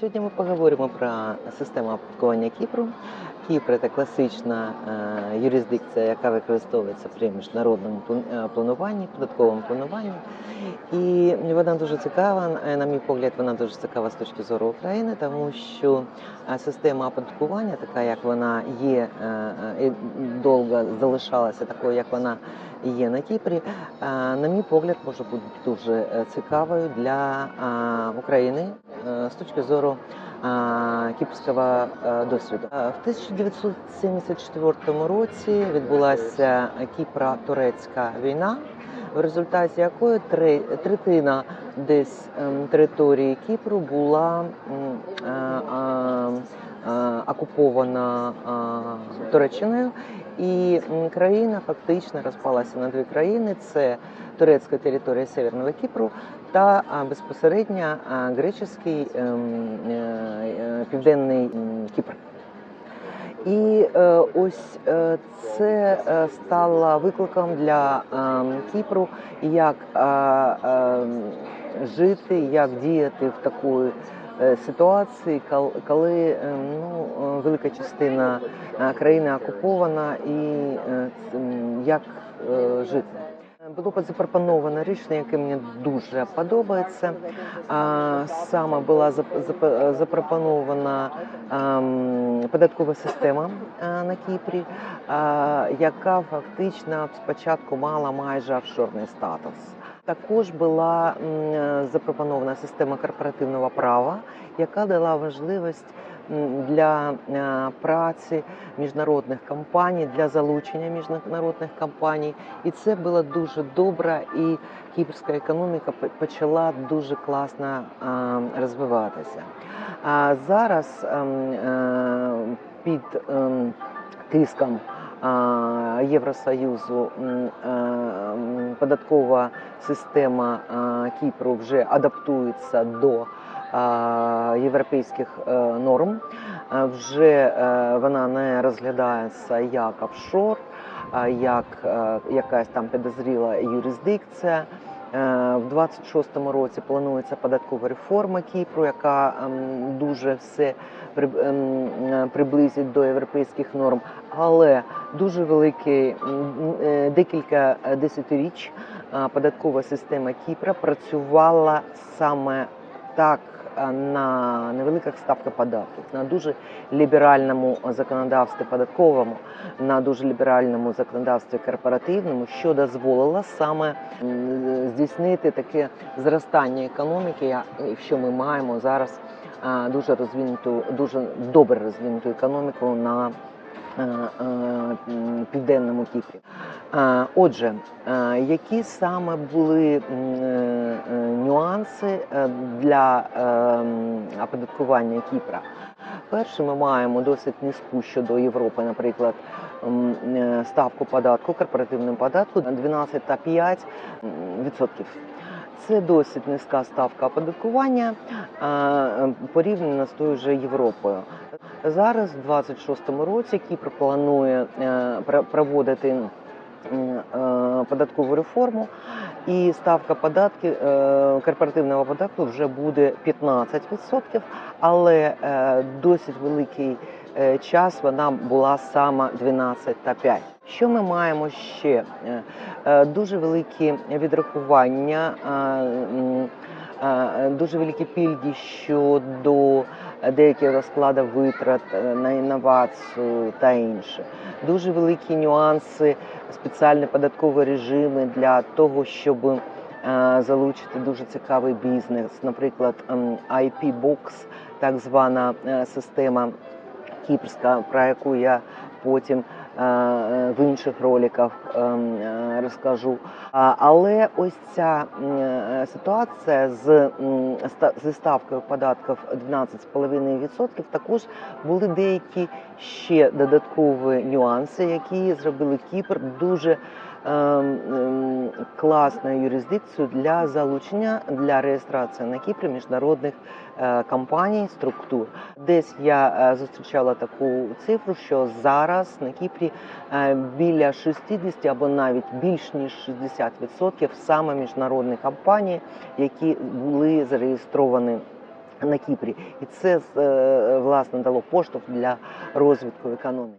Сьогодні ми поговоримо про систему оподаткування Кіпру. Кіпр це класична е, юрисдикція, яка використовується при міжнародному е, плануванні, податковому плануванні. І вона дуже цікава. е, На мій погляд, вона дуже цікава з точки зору України, тому що система оподаткування, така як вона є, довго залишалася такою, як вона є на Кіпрі, на мій погляд, може бути дуже цікавою для України з точки зору кіпрського е, досвіду. Е, В 1974 році відбулася Кіпро-турецька війна, в результаті якої третина десь ем, території Кіпру була е, окупована Туреччиною, і країна фактично розпалася на дві країни: це турецька територія Северного Кіпру та безпосередньо греческий ем, е, е, південний Кіпр. І е, ось це стало викликом для Кіпру, як жити, як діяти в такої ситуації, кол- коли ну, велика частина країни окупована, і як жити. Було запропоновано рішення, яке мені дуже подобається. Саме була зап- зап- запропонована ем, податкова система е, на Кіпрі, е, яка фактично спочатку мала майже офшорний статус. Також була запропонована система корпоративного права, яка дала можливість для е, праці міжнародних компаній, для залучення міжнародних компаній. І це було дуже добре, і кіпрська економіка по- почала дуже класно е, розвиватися. А зараз ем, е, під ем, тиском Євросоюзу податкова система Кіпру вже адаптується до європейських е, норм. Е, Вже е, вона не розглядається як офшор, як е, якась там підозріла юрисдикція. Е, В 26-му році планується податкова реформа Кіпру, яка ем, дуже все ем, е, приблизить до європейських норм, але дуже великий е, декілька е, десятиріч е, податкова система Кіпра працювала саме так. На невеликих ставках податків, на дуже ліберальному законодавстві податковому, на дуже ліберальному законодавстві корпоративному, що дозволило саме здійснити таке зростання економіки, я- що ми маємо зараз дуже розвинуту, дуже добре розвинуту економіку на південному Кіпрі. Отже, які саме були е, е, нюанси е, для оподаткування Кіпра? Перше, ми маємо досить низьку щодо Європи, наприклад, ставку податку, корпоративного податку 12,5 відсотків. Це досить низька ставка оподаткування порівняно з тою же Європою. Зараз, в 26-му році, Кіпр планує проводити податкову реформу, і ставка податків е, корпоративного податку вже буде 15%, але е, досить великий е, час вона була саме 12,5%. Що ми маємо ще? Е, е, Дуже великі відрахування, е, е, дуже великі пільги щодо деяких розкладів витрат е, на інновацію та інше. Дуже великі нюанси, спеціальні податкові режими для того, щоб е, залучити дуже цікавий бізнес. Наприклад, ем, IP Box, так звана е, система кіпрська, про яку я потім е, е, в інших роликах ем, е, розкажу. Але ось ця е, ситуація з ставкою податків 12,5% також були деякі ще додаткові нюанси, які зробили Кіпр дуже ем, ем, класною юрисдикцією для залучення для реєстрації на Кіпрі міжнародних е, компаній, структур. Десь я е, зустрічала таку цифру, що зараз на Кіпрі е, біля 60 або навіть більш ніж 60% саме міжнародні компанії, які були зареєстровані на Кіпрі. І це е, власне дало поштовх для розвитку економіки.